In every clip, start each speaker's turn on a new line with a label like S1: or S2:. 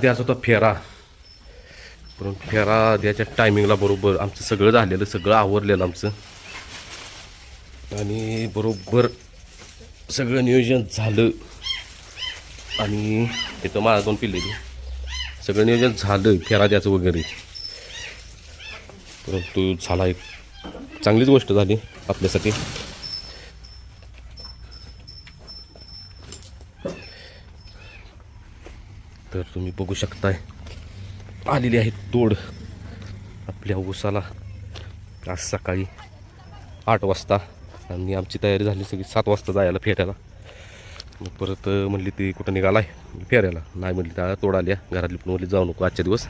S1: द्यायचा होता फेरा. परंतु फेरा द्यायच्या टायमिंगला बरोबर आमचं सगळं झालेलं सगळं आवरलेलं आमचं. आणि बरोबर सगळं नियोजन झालं. आणि इथं माझा दोन पिल्लेली सगळं नियोजन झालं फेरा द्यायचं वगैरे. परंतु झाला एक चांगलीच गोष्ट झाली आपल्यासाठी. तर तुम्ही बघू शकताय. आलेली आहे तोड आपल्या ऊसाला. आज सकाळी आठ वाजता आणि आमची तयारी झाली सगळी सात वाजता जायला फेऱ्याला. मग परत म्हणली ती कुठं निघालाय? फेऱ्याला. नाही म्हणली त्या तोड आल्या घरातली पण म्हणली जाऊ नको आजच्या दिवस.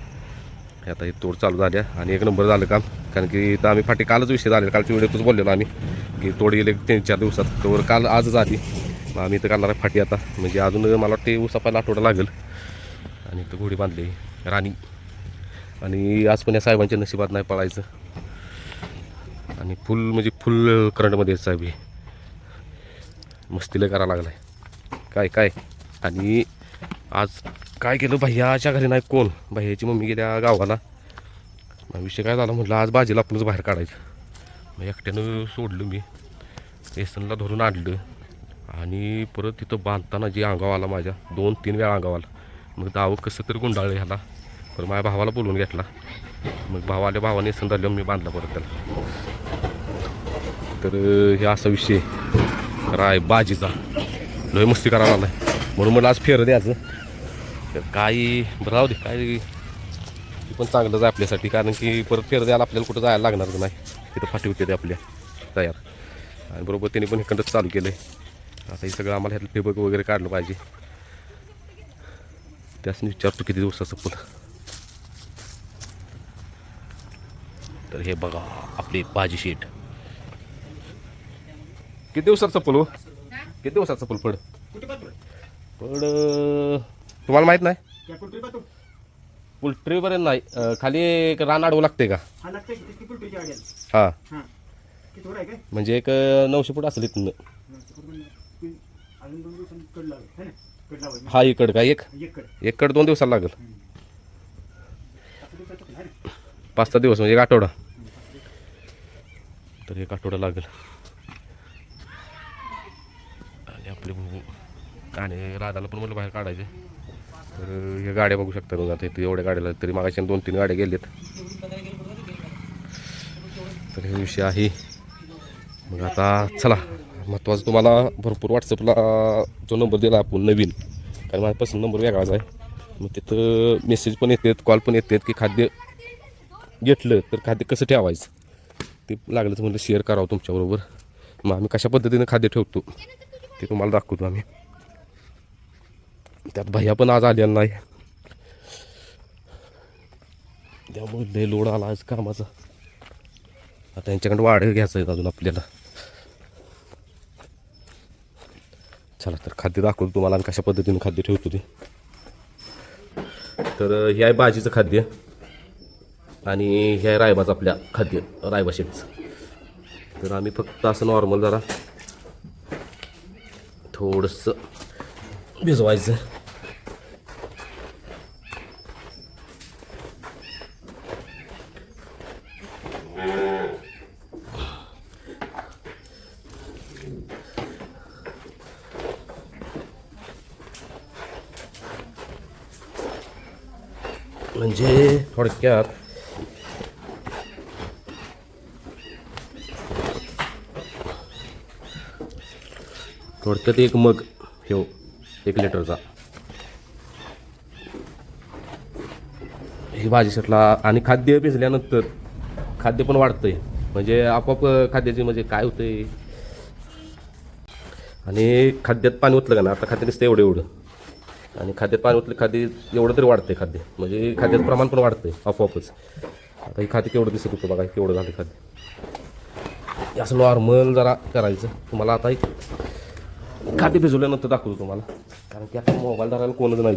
S1: आता ही तोड चालू झाल्या आणि एक नंबर झालं काम. कारण की इथं आम्ही फाटी कालच विषय झाले कालच्या व्हिडिओतच बोललेलो आम्ही की तोड गेले तीन चार दिवसात. तर काल आजच आली. मग आम्ही इथं काढणार आहे फाटी आता. म्हणजे अजून मला वाटते उसापायला आठवडा लागेल. आणि इथं घोडी बांधली राणी. आणि आज पण या साहेबांच्या नशिबात नाही पळायचं. आणि फुल म्हणजे फुल करंटमध्ये साहेब हे. मस्तीला करायला लागलाय. काय काय? आणि आज काय केलं? भैयाच्या घरी नाही कोण? भैयाची मम्मी गेल्या गावाला. मग विषय काय झाला म्हटलं आज बाजीला आपणच बाहेर काढायचं. मग एकट्यानं सोडलं मी. एसनला धरून आणलं. आणि परत तिथं बांधताना जे अंगाव आला माझ्या दोन तीन वेळा अंगाव आला. मग दावं कसं तरी गुंडाळलं ह्याला. पण माझ्या भावाला बोलवून घेतला. मग भावाल्या भावाने संधारलं मी बांधला परत त्याला. तर हे असा विषय राय बाजीचा. लय मस्ती करायला आला म्हणून मला आज फेर द्यायचं. तर काही बरं राहू दे काय ते पण चांगलंच आहे आपल्यासाठी. कारण की परत फेर द्यायला आपल्याला कुठं जायला लागणार नाही. तिथं फाटी होते ते आपल्या तयार. आणि बरोबर त्यांनी पण इकडंच चालू केलं आहे आता हे सगळं आम्हाला ह्यातलं फेबक वगैरे काढलं पाहिजे. त्यासनी विचारतो किती दिवसाचं फुल तर हे बघा आपली भाजी शीट किती दिवसाचं चप्पल हो किती दिवसाचं चप्पल पड पड तुम्हाला माहीत नाही पोल्ट्रीपर्यंत नाही खाली एक रान अडवं लागते का
S2: हा
S1: हां म्हणजे एक नऊशे फूट असेल इथनं
S2: अजून दोन दिवसांनी कड लावेल है
S1: हा इकड का? एक?
S2: एक कड
S1: दोन दिवसाला लागेल.
S2: पाच
S1: सहा दिवस म्हणजे एक आठवडा. तर एक आठवडा लागेल. आणि आपले आणि राधाला पण मला बाहेर काढायचे तर हे गाड्या बघू शकता तुम्ही आता इथे एवढ्या गाड्या लागतात. तरी मागाशी दोन तीन गाड्या गेलेत. तर हे विषय आहे. मग आता चला. महत्त्वाचं तुम्हाला भरपूर व्हॉट्सअपला जो नंबर दिला आपण नवीन कारण माझ्यापासून नंबर वेगळाच आहे. मग तिथं मेसेज पण येतात कॉल पण येतात की खाद्य घेतलं तर खाद्य कसं ठेवायचं? ते लागलं म्हणलं शेअर करावं तुमच्याबरोबर मग आम्ही कशा पद्धतीनं खाद्य ठेवतो ते तुम्हाला दाखवतो आम्ही. त्यात भैया पण आज आलेला नाही. त्यामुळे लोड आला आज कामाचा. आता त्यांच्याकडे वाढ घ्यायचं आहे अजून आपल्याला. चला तर खाद्य दाखवतो तुम्हाला आणि कशा पद्धतीनं खाद्य ठेवतो ते. तर हे आहे भाजीचं खाद्य आणि हे आहे रायबाचं आपल्या खाद्य रायबा शेटचं तर आम्ही फक्त असं नॉर्मल जरा थोडंसं भिजवायचं म्हणजे थोडक्यात थोडक्यात एक मग ठेव एक लिटरचा ही भाजी शेटला आणि खाद्य भिजल्यानंतर खाद्य पण वाढतंय. म्हणजे आपोआप खाद्याचे म्हणजे काय होतंय? आणि खाद्यात पाणी ओतलं का ना आता खाद्य दिसतं एवढं एवढं. आणि खाद्यात पाणी ओतलं खाद्य एवढं तरी वाढते खाद्य. म्हणजे खाद्याचं प्रमाण पण वाढते आपोआपच. आता हे खाद्य केवढं दिसत होतं बघा केवढं झालं खाद्य. असं नॉर्मल जरा करायचं. तुम्हाला आता एक खाद्य भिजवल्यानंतर दाखवतो तुम्हाला. कारण की आता मोबाईल धरायला कोणच नाही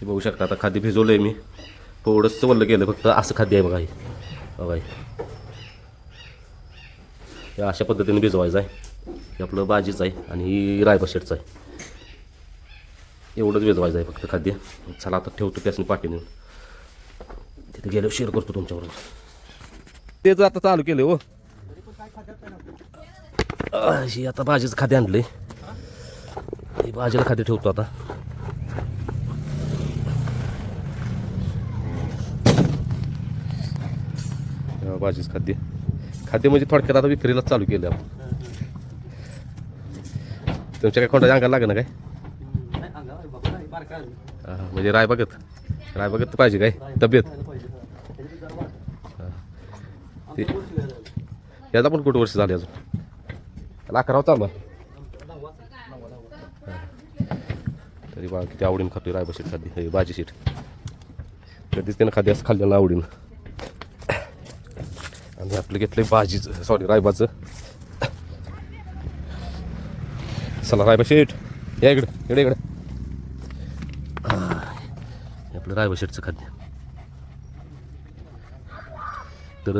S1: हे बघू शकता आता खाद्य भिजवलंय मी. थोडंसं वल्लं गेलं फक्त असं खाद्य आहे बघा हे. बघा हे. अशा पद्धतीने भिजवायचं आहे. हे आपलं भाजीचं आहे आणि ही रायबा शेटचं आहे. एवढंच वेजवायचं आहे फक्त खाद्य. चला आता ठेवतो त्यासनी पाठी नेऊन. तिथे गेल्यावर शेअर करतो तुमच्याबरोबर. तेच आता चालू केलं हो. अशी आता भाजीचं खाद्य आणलंय. हे भाजीला खाद्य ठेवतो आता. भाजीच खाद्य. खाद्य म्हणजे थोडक्यात आता विक्रीलाच चालू केलं आपण. तुमच्या काय कोणत्या अंगाला लागेल ना काय? हा, म्हणजे राय बघत. राय बघत पाहिजे काय? तब्येत. हा. ते- याचा पण कुठं वर्ष झाले अजून? त्याला अकरावं चालू आहे. तरी बा किती आवडीनं खातोय रायबा शीट खाद्य. हे भाजी शीट. कधीच त्यानं खाद्य असं खाल्लेलं आवडीनं. आणि आपलं घेतलंय भाजीचं. सॉरी रायबाचं चला रायबा शेठ. या इकडं इकडे इकडे. आपलं रायबा शेठचं खाद्य. तर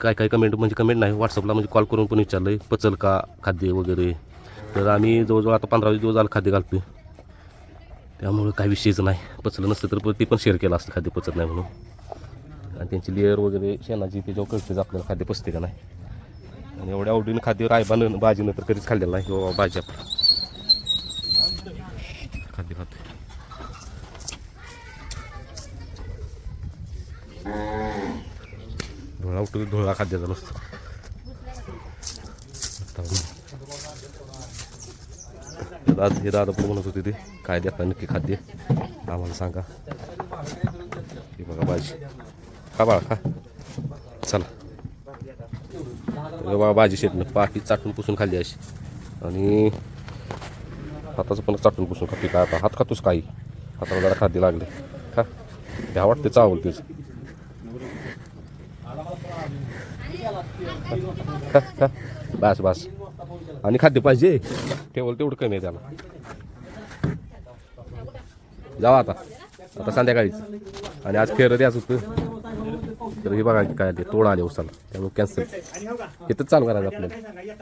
S1: काय काय कमेंट म्हणजे कमेंट नाही व्हॉट्सअपला म्हणजे कॉल करून पण विचारलं आहे पचल का खाद्य वगैरे. तर आम्ही जवळजवळ आता पंधरा वीस दिवस झालं खाद्य घालतो त्यामुळं काही विषयच नाही. पचलं नसतं तर ते पण शेअर केलं असतं खाद्य पचत नाही म्हणून. आणि त्यांची लेअर वगैरे शेणाची त्याच्यावर कळतेच आपल्याला खाद्य पचते का नाही. आणि एवढ्या आवडीनं खाद्य रायबानं भाजीनं तर कधीच खाल्लेलं नाही किंवा भाज्या आपलं खाद्य खाते धुळा उठतो धुळा खाद्याचा नसतो. दाद हे दादा पण म्हणत होते ते काय देता नक्की खाद्य. आम्हाला सांगा. हे बघा भाजी. खा बाळा खा. चला. बाबा बघा भाजी शेतनं पाठी चाटून पुसून खाल्ली अशी. आणि हाताचं पण चाटून पुसून खाते काय आता हात खातोस काही? हाताला जरा खाद्य लागले खा. भ्या वाटते चावल तेच. खा बस बस. आणि खाद्य पाहिजे? ठेवलं तेवढं कमी आहे त्याला. जावा आता. आता संध्याकाळीच. आणि आज फेर द्याच होतं. तर हे बघा काय ते तोड आले उसाला. त्यामुळे कॅन्सल
S2: हो
S1: इथंच चालू करायचं आपल्याला.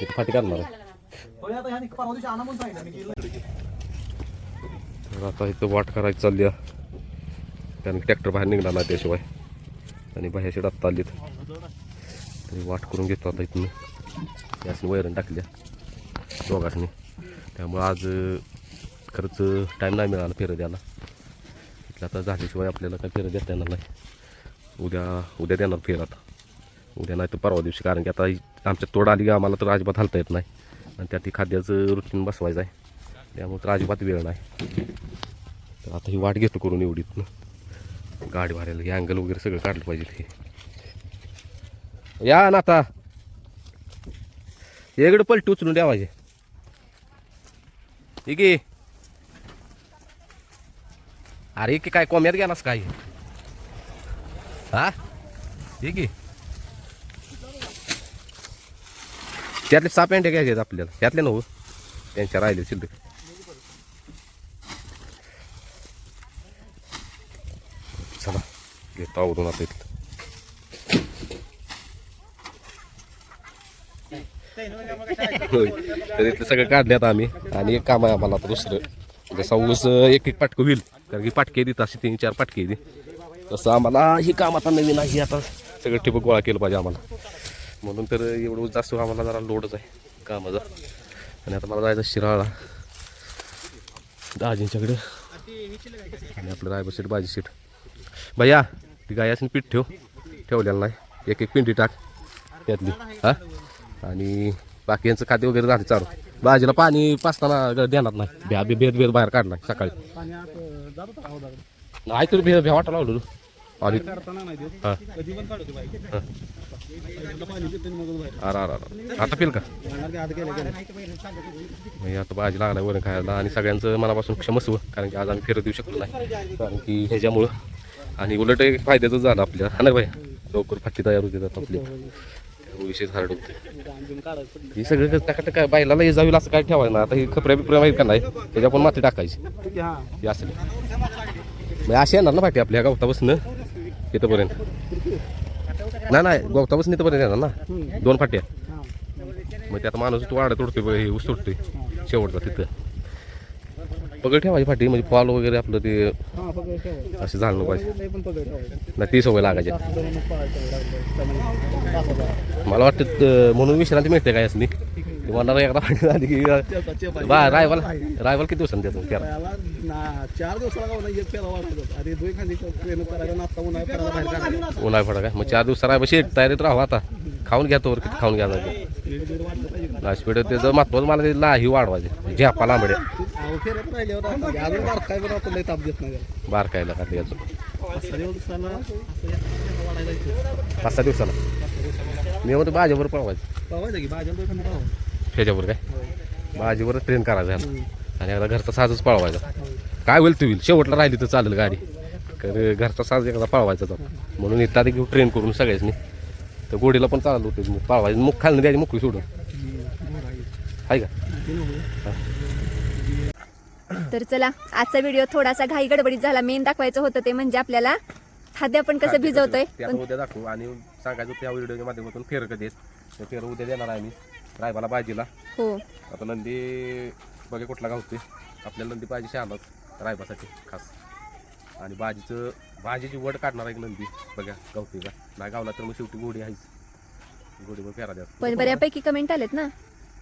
S1: इथं फाटी करणार. तर आता इथं वाट करायची चालली. कारण ट्रॅक्टर बाहेर निघणार नाही त्याशिवाय. आणि बाहेर शेडात चाललीत. तरी वाट करून घेतो आता इथून. यासनी वैरण टाकल्या. दोघांनी त्यामुळं आज खरंच टाईम नाही मिळाला फेरं द्यायला. इथलं आता झाल्याशिवाय आपल्याला काय फेरं देता येणार नाही. उद्या उद्या देणार फेर आता. उद्या नाही तर परवा दिवशी कारण की आता आमच्या तोड आली की आम्हाला तर अजिबात हलता येत नाही. आणि त्यात ती खाद्याचं रुटीन बसवायचं आहे. त्यामुळे तर अजिबात वेळ नाही. तर आता ही वाट घेतो करून एवढीत गाडी भरायला हे अँगल वगैरे सगळं काढलं पाहिजे हे. या ना आता. एकडं पलटी उचलून द्या पाहिजे ठीक अरे की काय कोम्यात गेलास काय? हा? ठीक आहे त्यातले सहा पॅन्ट घ्यायचे आपल्याला. त्यातले नव्ह. त्यांच्या राहिले शिल्लक. चला घेतो आवरून आता इथलं. होय. तर इथलं सगळं काढले आता आम्ही. आणि एक काम आहे आम्हाला आता दुसरं. जसा ऊस एक एक पाटकं होईल. कारण की पाटके येते असे तीन चार पाटके दे तसं आम्हाला ही काम आता नवीन आहे. आता सगळं ठिबक गोळा केलं पाहिजे आम्हाला. म्हणून तर एवढं ऊस जास्त आम्हाला जरा लोडच आहे कामाचा. आणि आता मला जायचं शिराळा दाजींच्याकडे. आणि आपलं रायबर सीट बाजी सीट भैया ती गायाचं पीठ ठेव. ठेवलेलं नाही. एक एक पिंडी टाक. त्यातली. हां? आणि बाकी यांचं खाते वगैरे राहते चालू. भाजीला पाणी पाचताना देणार नाही. भ्या भेद भेद बाहेर काढणार सकाळी. नाही तर भे भ्या वाटा लावलो. आणि आता पेल का? आता भाजी लागला वरण खायला आणि सगळ्यांचं मनापासून क्षमस्व कारण की आज आम्ही फिरत येऊ शकलो नाही. कारण की ह्याच्यामुळं आणि उलट एक फायद्याचं झालं आपल्याला हा ना भाई? लवकर फाटी तयार होते आपली. विशेष हार्ड होते. ही सगळं टाका काय बायला हे जाईल असं काय ठेवायला ना आता ही खपऱ्या बिपऱ्या माहीत का नाही त्याच्या पण माती टाकायची. हे असं मग अशी येणार ना फाटी आपल्या गवतापासून इथंपर्यंत. नाही नाही गवतापासून इथंपर्यंत येणार ना. दोन फाट्या. मग त्यात माणूस तो वाढत उडतोय हे ऊस तोडतोय. शेवटचा तिथं. पकड ठेवायची फाटी म्हणजे फॉल वगैरे आपलं ते असं झालं पाहिजे.
S3: नाही
S1: ती सवय लागायची. मला वाटतं म्हणून विश्रांती मिळते काय असली म्हणणार एकदा फाटी झाली की. बा रायवाल रायवाल किती दिवसांनी देतो?
S3: चार दिवसाला फेरा काढायला
S1: उन्हाळा फडा काय? मग चार दिवस राय बशी तयारीत राहू आता. खाऊन घ्या तोवर किती खाऊन घ्या
S3: दीड दीड वाटलं
S1: त्याचं महत्वाचं मला ते लाही वाढवायचे. झ्यापा लांबड्या. बारकायला का त्याचं
S3: पाच सहा दिवसाला.
S1: मी म्हणतो भाजीवर पळवायचं. ह्याच्यावर काय? भाजीवर ट्रेन करायचं आणि आता घरचा साजच पळवायचा. काय होईल तू होईल. शेवटला राहिली तर चालेल गाडी. तर घरचा साज एकदा पळवायचा तो. म्हणून इथं आधी घेऊ ट्रेन करून सगळ्याच नाही तर गोडीला पण चालत होते. मग पळवायचं मुख खालनं द्यायची मुखी सोडून.
S3: आहे.
S1: का.
S4: तर चला आजचा व्हिडिओ थोडासा घाई गडबडीत झाला. मेन दाखवायचं होतं ते म्हणजे आपल्याला खाद्य आपण कसं भिजवतोय.
S1: ते आता उद्या दाखवू. आणि सांगायचं त्या व्हिडिओच्या माध्यमातून फेर कधी आहेत. ते फेर उद्या देणार आहे मी. रायबाला भाजीला.
S4: हो.
S1: आता नंदी बघे कुठला गावते. आपल्याला नंदी पाहिजे शहाणाच रायबासाठी खास. आणि भाजीचं भाजीची वड काढणार आहे नंदी. बघा गावते का नाही गावला तर मग शेवटी गोडी आहेच. गोडी मग फेरा द्या
S4: पण बऱ्यापैकी कमेंट आलेत ना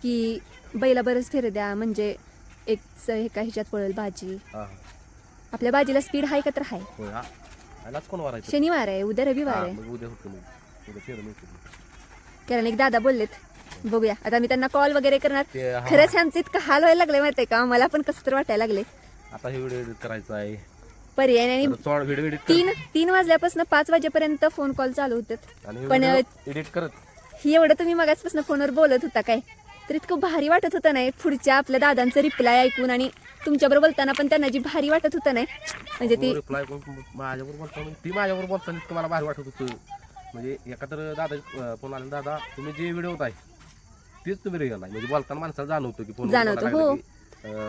S4: की बैला बरंच फेर द्या म्हणजे एक स- एका ह्याच्यात पळेल भाजी.
S1: हा. हा
S4: आपल्या भाजीला स्पीड हाय का तर हाय.
S1: होय हा. यालाच कोण वारायचं?
S4: शनिवार आहे उद्या रविवार
S1: हा,
S4: आहे.
S1: मग उद्या होतं मग. उद्या फेर मिळते
S4: कारण एक दादा बोललेत बघूया. आता मी त्यांना कॉल वगैरे करणार.
S1: ते हा,
S4: खरंच ह्यांचं इतकं हाल व्हायला लागले माहितीये का? मला पण कसं तर वाटायला लागले
S1: आता हे व्हिडिओ एडिट करायचा आहे.
S4: पर्याय नाही. आणि
S1: व्हिडिओ एडिट
S4: तीन तीन वाजल्यापासून पाच वाजेपर्यंत फोन कॉल चालू होते
S1: आणि
S4: पण,
S1: एडिट करत.
S4: ही एवढं तुम्ही मगाचपासून फोनवर बोलत होता काय? तर इतकं भारी वाटत होतं नाही? पुढच्या आपल्या दादांचं रिप्लाय ऐकून आणि तुमच्याबरोबर बोलताना पण त्यांना जी भारी वाटत होतं नाही म्हणजे ती
S1: रिप्लाय माझ्यावर बोलता म्हणजे ती माझ्यावर बोलताना इतकं मला भारी वाटत होतं. म्हणजे एका तर दादा फोन आला दादा तुम्ही जे व्हिडिओ आहे तेच तुम्ही रिअल आहे. म्हणजे बोलताना माणसाला जाणवतो की फोन
S4: जाणवतं, हो.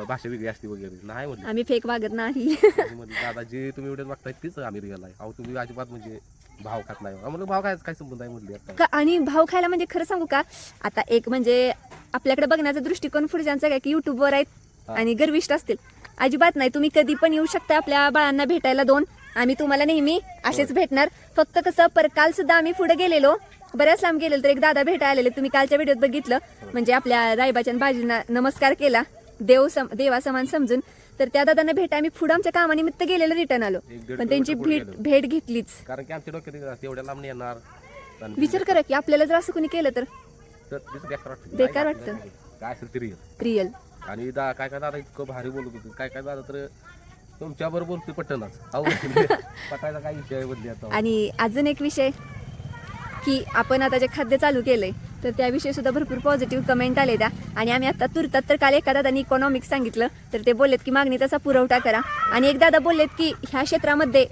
S1: भाषा वेगळी असते वगैरे. नाही म्हणलं.
S4: आम्ही फेक वागत नाही.
S1: म्हणजे दादा जे तुम्ही व्हिडिओ बघताय तीच आम्ही रिअल आहे. अहो तुम्ही अजिबात म्हणजे भाव खात नाही. म्हणलं भाव काय काय संबंध आहे म्हणली आता.
S4: का- आणि भाव खायला म्हणजे खरं सांगू का? आता एक म्हणजे आपल्याकडे बघण्याचा दृष्टिकोन पुढच्यांचा काय की युट्यूबवर आहेत
S1: हा.
S4: आणि गर्विष्ठ असतील. अजिबात नाही. तुम्ही कधी पण येऊ शकता आपल्या बाळांना भेटायला दोन. आम्ही तुम्हाला नेहमी असेच भेटणार. फक्त कसं पर काल सुद्धा आम्ही पुढे गेलेलो. बऱ्याच लांब गेलेलो तर एक दादा भेटायला आलेले. तुम्ही कालच्या व्हिडिओत बघितलं. म्हणजे आपल्या रायबाच्या बाजींना नमस्कार केला. देव सम देवा समान समजून तर त्या दादांना भेट आम्ही पुढे आमच्या कामानिमित्त गेलेलो रिटर्न आलो.
S1: एक दीड
S4: पण त्यांची
S1: किलोमीटर पुढे
S4: भेट
S1: गेलो.
S4: भेट घेतलीच.
S1: कारण की आमच्या डोक्यात तेवढ्या लांब नाही येणार. आणि
S4: विचार करा की आपल्याला जर असं कोणी केलं तर.
S1: तर तेच बेकार वाटतं.
S4: बेकार
S1: काय
S4: वाटतं.
S1: काय असेल ते रिअल आणि दा काय काय दादा इतकं भारी बोलत होते. काय काय दादा तर तुमच्या बरोबर बोलतोय पटनाच अहो पटायचा काय विषय बदली आता.
S4: आणि अजून एक विषय. की आपण आता जे खाद्य चालू केलंय तर त्याविषयी सुद्धा भरपूर पॉझिटिव्ह कमेंट आले त्या. आणि आम्ही आता तुरतात तर काल एका दादांनी इकॉनॉमिक्स सांगितलं तर ते बोललेत की मागणी तसा पुरवठा करा. आणि एक दादा बोललेत की ह्या क्षेत्रामध्ये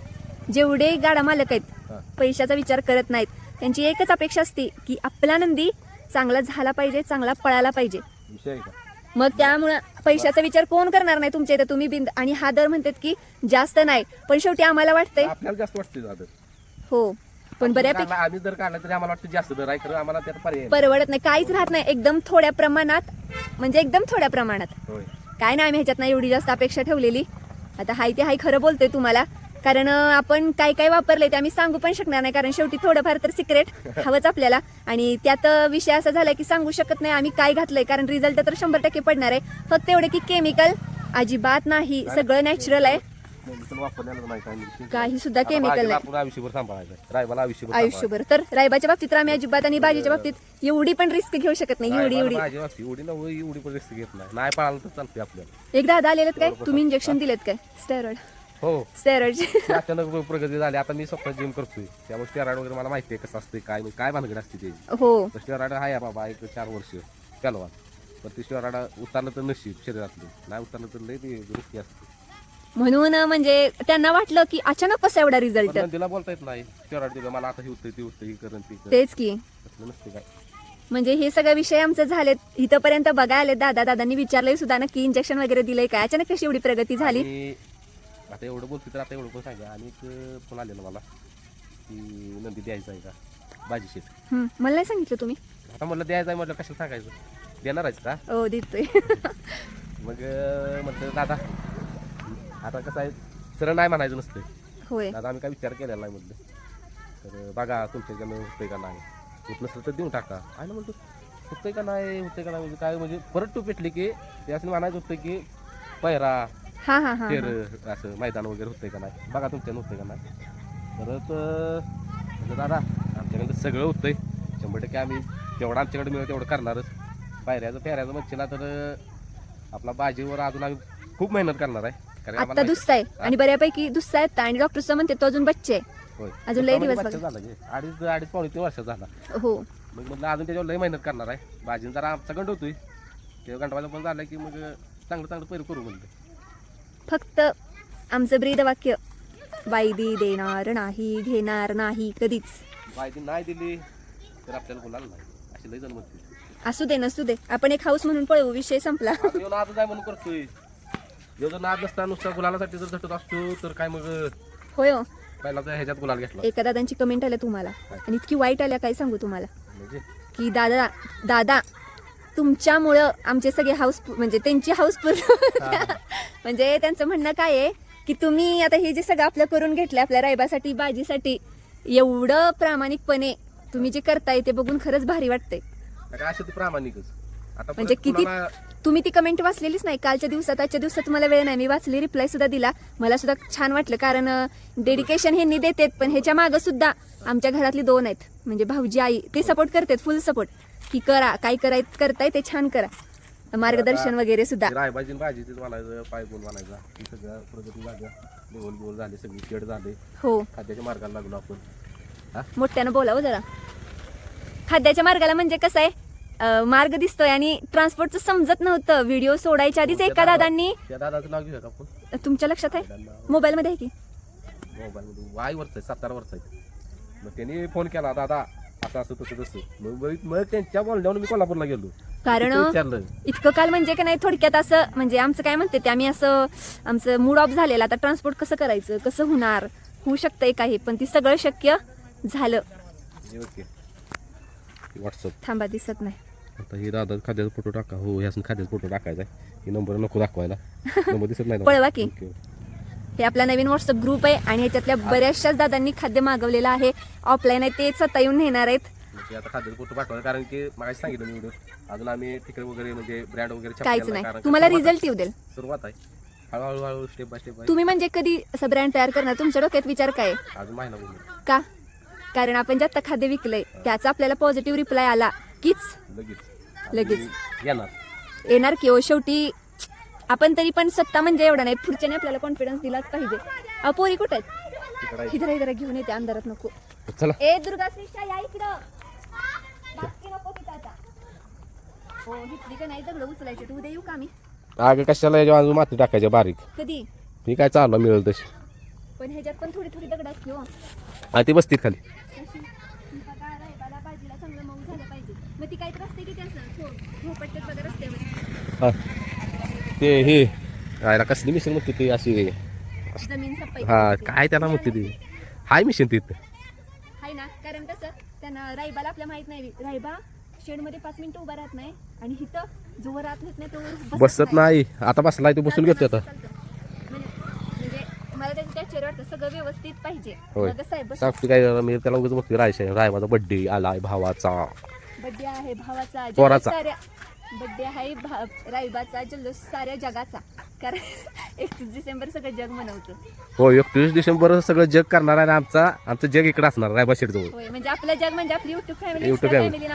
S4: जेवढे गाडा मालक. आहेत पैशाचा विचार करत नाहीत. त्यांची एकच अपेक्षा असते की आपला नंदी चांगला झाला पाहिजे चांगला पळायला पाहिजे. मग त्यामुळं पैशाचा विचार कोण करणार नाही तुमच्या इथं? तुम्ही बिंद आणि हा दर म्हणतात की जास्त नाही. पण शेवटी आम्हाला वाटतंय हो. पण बऱ्यापैकी
S1: काढला- आम्ही जर काढला तरी आम्हाला वाटतं जास्त दर आहे खरं आम्हाला त्यात पर्याय नाही.
S4: परवडत नाही. काहीच राहत नाही. एकदम थोड्या प्रमाणात म्हणजे एकदम थोड्या प्रमाणात.
S1: होय.
S4: काय नाही आम्ही ह्याच्यात नाही एवढी जास्त अपेक्षा ठेवलेली. आता हाय ते हाय खरं बोलतोय तुम्हाला. कारण अं, आपण काय काय वापरलंय ते आम्ही सांगू पण शकणार नाही. कारण शेवटी थोडंफार तर सिक्रेट हवंच आपल्याला. आणि त्यात अं, विषय असा झालाय की सांगू शकत नाही आम्ही काय घातलंय. कारण रिझल्ट तर शंभर टक्के पडणार आहे. फक्त एवढे की केमिकल अजिबात नाही. सगळं नॅचरल आहे.
S1: वापरलेलं नाही काही
S4: सुद्धा
S1: भाजीला
S4: नाही.
S1: आपण आयुष्यभर सांभाळायचं रायबाला आयुष्यभर
S4: आयुष्यभर. तर रायबाच्या बाबतीत तर आम्ही अजिबात आणि बाजीच्या बाबतीत एवढी पण रिस्क घेऊ शकत नाही. एवढी एवढी.
S1: एवढी ना एवढी पण रिस्क घेत नाही. नाही पळालं तर चालते आपल्याला.
S4: एक दादा आलेत काय? तुम्ही इंजेक्शन दिलेत काय? स्टेरॉइड
S1: हो.
S4: स्टेरॉइड
S1: अचानक प्रगती झाली. आता मी स्वतः जिम करतोय. त्यामुळे स्टेरॉइड वगैरे मला माहिती आहे कसं असते काय काय भानगड असते ते.
S4: हो.
S1: तर स्टेरॉइड आहे बाबा एक चार वर्ष. पेलवा पण ते स्टेरॉइड उतरलं तर नशीब शरीरातलं. नाही उतरलं तर लई ते रिस्की असते.
S4: म्हणून म्हणजे त्यांना वाटलं की अचानक कसा एवढा रिझल्ट
S1: पण तिला बोलता येत नाही. दिलं मला आता हे होतं ते होतं हे करण ते कर
S4: तेच की.
S1: असलं नसते काय.
S4: म्हणजे हे सगळे विषय आमचे झालेत. इथपर्यंत बघायला आले दादा दादांनी विचारलंय सुद्धा ना की इंजेक्शन वगैरे दिलंय काय? अचानक कशी एवढी प्रगती झाली?
S1: आणि आता एवढं बोलते तर आता एवढं पण सांगा. आणि एक फोन आलेला मला की नंदी द्यायचं आहे का? भाजी शेत.
S4: हम्म, मला नाही सांगितलं तुम्ही.
S1: आता म्हटलं द्यायचं आहे म्हटलं कशाला सांगायचं? देणार आहेस का?
S4: हो देतोय.
S1: मग अं, म्हटलं दादा आता कसं आहे सरळ नाही म्हणायचं नसतं.
S4: होय.
S1: दादा आम्ही काय विचार केलेला नाही म्हटलं. तर बघा तुमच्या होतंय का नाही? होत नसलं तर देऊन टाका. ना म्हणतो होतंय का नाही होतंय का नाही? म्हणजे काय म्हणजे परत टू पेटली की ते असं म्हणायचं होतं की पहिरा
S4: हा हा हा हा.
S1: असं मैदान वगैरे होतंय का नाही? बघा तुमच्यानं होतंय का नाही? परत अं, दादा आमच्याकडे सगळं होतंय. शंभर टक्के आम्ही जेवढं आमच्याकडे मिळेल तेवढं करणारच. पायऱ्याचं फेऱ्याचं म्हणशील ना तर अं, आपला बाजीवर अजून आम्ही खूप मेहनत करणार आहे. कारण
S4: आता दुसरा आहे. आणि बऱ्यापैकी दुसरा आहे आणि डॉक्टर म्हणते तो अजून बच्चे आहे.
S1: होय.
S4: अजून लय दिवस
S1: बच्चा झाला की. अडीच अडीच पावणे तीन वर्षाचा झाला.
S4: हो.
S1: मग म्हटलं अजून त्याच्यावर लय मेहनत करणार आहे. भाजीन जरा आमचा गंड होतोय. ते गंडवायचं पण झालं की मग चांगलं चांगलं पैर करू म्हणलं.
S4: फक्त आमचं ब्रीद वाक्य वायदी देणार नाही घेणार नाही कधीच.
S1: भाजी नाही दिली तर आपल्याला बोलायला नाही. अशी लय जण म्हणते
S4: असू दे नसू दे. आपण एक हाऊस म्हणून पळवू विषय संपला.
S1: आता आहे म्हणून करतोय. जर नाद नसता नुसता गुलालासाठी जर झटत असतो तर काय मग?
S4: होय हो.
S1: पहिला तर ह्याच्यात गुलाल घेतला.
S4: एका दादांची कमेंट आल्या तुम्हाला. आणि इतकी वाईट आल्या काय सांगू तुम्हाला?
S1: म्हणजे?
S4: की दादा दादा तुमच्यामुळं आमचे सगळे हाऊस म्हणजे त्यांची हाऊस पूर्ण म्हणजे त्यांचं म्हणणं काय आहे की तुम्ही आता हे जे सगळं आपलं करून घेतलं आपल्या रायबासाठी बाजीसाठी एवढं प्रामाणिकपणे तुम्ही जे करताय ते बघून खरंच भारी वाटतंय.
S1: काय असं ते प्रामाणिकच. आता
S4: म्हणजे
S1: परत
S4: किती-
S1: कुणाला-
S4: तुम्ही ती कमेंट वाचलेलीच नाही. कालच्या दिवसात आजच्या दिवसात तुम्हाला वेळ नाही. मी वाचली रिप्लाय सुद्धा दिला. मला सुद्धा छान वाटलं कारण डेडिकेशन ह्यांनी देतात पण ह्याच्या मागं सुद्धा आमच्या घरातली दोन आहेत. म्हणजे भाऊजी आई ते सपोर्ट करतात फुल सपोर्ट की करा काय कराय करताय ते छान करा. मार्गदर्शन वगैरे सुद्धा.
S1: राय भाजी भाजी तेच म्हणायचं पाय बोल म्हणायचा ही सगळं प्रगती झाल्या लेवल बोल झाले सगळी शेड झाले.
S4: हो.
S1: खाद्याच्या मार्गाला लागलो आपण.
S4: मोठ्यानं बोलावं जरा. खाद्याच्या मार्गाला म्हणजे कसं आहे? मार्ग दिसतोय आणि ट्रान्सपोर्टचं समजत नव्हतं. व्हिडिओ सोडायच्या आधीच एका दादांनी
S1: त्या दादाचं नाव घेऊया का आपण?
S4: तुमच्या लक्षात आहे? मोबाईलमध्ये आहे की?
S1: आहे आहे. मग त्यांनी फोन केला दादा असं असं तसं तसं. मग बघ- मग त्यांच्या बोलण्यावर मी कोल्हापूरला गेलो.
S4: कारण
S1: तिथं विचारलं.
S4: इतकं काल म्हणजे का नाही थोडक्यात असं म्हणजे आमचं काय म्हणते ते आम्ही असं आमचं मूड ऑफ झालेलं. आता ट्रान्सपोर्ट कसं करायचं कसं होणार? होऊ शकतंय काही पण ती सगळं शक्य झालं.
S1: व्हॉट्सअप
S4: थांबा दिसत नाही.
S1: आता हे दादा खाद्याचा फोटो टाका. हो ह्यासून खाद्याचा फोटो टाकायचा आहे. हे नंबर नको दाखवायला. नंबर दिसत नाही.
S4: पळवा की. हे आपला नवीन व्हॉट्सअप ग्रुप आहे आणि ह्याच्यातल्या बऱ्याचशाच दादांनी खाद्य मागवलेलं आहे. ऑफलाईन आहे ते स्वतः येऊन नेणार आहेत.
S1: म्हणजे आता खाद्याचा फोटो पाठवायचा कारण की मागाशी सांगितलं मी व्हिडिओ अजून आम्ही वगैरे म्हणजे ब्रँड वगैरे
S4: काहीच
S1: नाही.
S4: नाही.
S1: कारण
S4: तुम्हाला
S1: सुरुवात
S4: रिझल्ट येऊ
S1: आहे. सुरुवात आहे. हळूहळू हळू स्टेप बाय स्टेप
S4: तुम्ही म्हणजे कधी असं ब्रँड तयार करणार? तुमच्या डोक्यात विचार काय आहे?
S1: अजून
S4: का? कारण आपण जे आता खाद्य विकलंय त्याचा आपल्याला पॉझिटिव्ह रिप्लाय आला. कीच
S1: लगेच.
S4: लगेच.
S1: येणार.
S4: येणार की शेवटी आपण तरी पण सत्ता म्हणजे एवढा नाही पुढच्याने आपल्याला कॉन्फिडन्स दिलाच पाहिजे. अहो, पोरी कुठे आहेत. इधर इधर घेऊन येते अंधारात नको.
S1: चला.
S4: ए दुर्गा श्रीष्ठा या इकडं. बाकी नको तिथं आता. हो घेतली का नाही दगड उचलायचे तू उद्या येऊ का आम्ही?
S1: अगं कशाला याच्यावर अजून माती टाकायच्या बारीक?
S4: कधी?
S1: मी काय चाललं मिळेल तशी.
S4: पण ह्याच्यात पण थोडी थोडी दगड असते हो.
S1: आणि ती बसतील खाली
S4: अशी बघा, रायबाला भाजीला चांगलं मऊ झालं पाहिजे मग ती काय तर असते की त्याचं झो- झोपटतात बघा रस्त्यावर.
S1: हा. ते हे रायला कसली मिशन म्हणते ती अशी.
S4: जमीन सपाई
S1: हा काय त्याला म्हणते ती? हाय मिशन तिथं
S4: हाय ना कारण कसं त्यांना रायबाला आपल्या माहीत नाही. रायबा शेडमध्ये पाच मिनिटं उभा राहत नाही आणि इथं जोवर राहत नाही तोवर
S1: बसत नाही. आता बसलाय तो बसून घेतो आता.
S4: चालतं. म्हणजे म्हणजे मला त्याचं वाटतं सगळं व्यवस्थित पाहिजे.
S1: होय.
S4: मग साहेब बस.
S1: सांगतो काय मी त्याला उगाच बघतो रायशा राय माझा बड्डे आलाय भावाचा.
S4: बड्डे आहे भावाचा जल्लोष
S1: पोराचा.
S4: साऱ्या बड्डे आहे भा जल्लोष साऱ्या जगाचा कारण एकतीस डिसेंबर सगळं जग मनवतं
S1: हो एकतीस डिसेंबर सगळं जग करणार आहे आणि आमचा आमचं जग इकडे असणार रायबा शेड जवळ
S4: होय म्हणजे आपलं जग म्हणजे आपली YouTube family
S1: YouTube family.
S4: Family